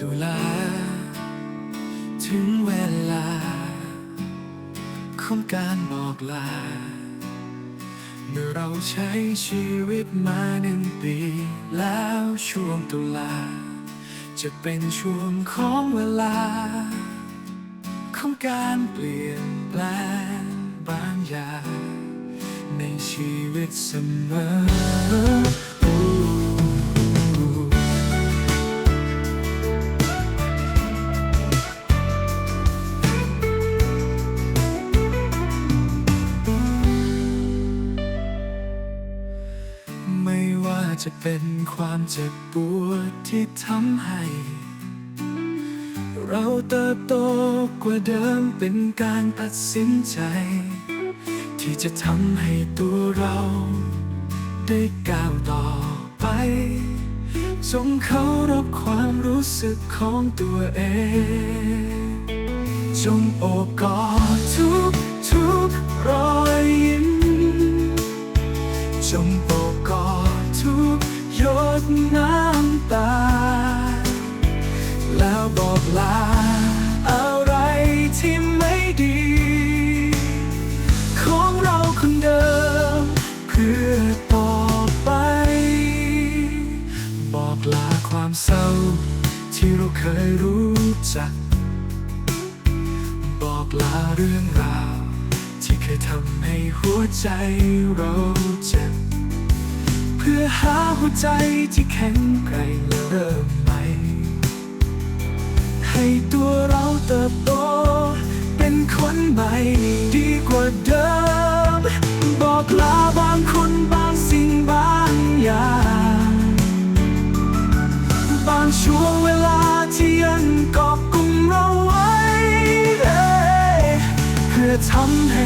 ตุลา ถึงเวลา ของการบอกลา เมื่อเราใช้ชีวิตมาหนึ่งปี แล้วช่วงตุลา จะเป็นช่วงของเวลา ของการเปลี่ยนแปลงบางอย่างในชีวิตเสมอ จะเป็นความเจ็บปวดที่ทำให้ เราเติบโตกว่าเดิมเป็นการตัดสินใจ ที่จะทำให้ตัวเราได้ก้าวต่อไปจงเคารพความรู้สึกของตัวเอง จงโอบกอดทุก ดน้ำตา แล้วบอกลา อะไรที่ไม่ดี ของเราคนเดิม เพื่อต่อไป บอกลาความเศร้า ที่เราเคยรู้จัก บอกลาเรื่องราว ที่เคยทำให้หัวใจเราเจ็บ พื่อหาหัวใจที่แข็งแกร่งและเริ่มใหม่ ให้ตัวเราเติบโต เป็นคนใหม่ดีกว่าเดิม บอกลาบางคนบางสิ่งบางอย่าง บางช่วงเวลาที่ยังกาะกลุ่มเราไว้ เพื่อทำให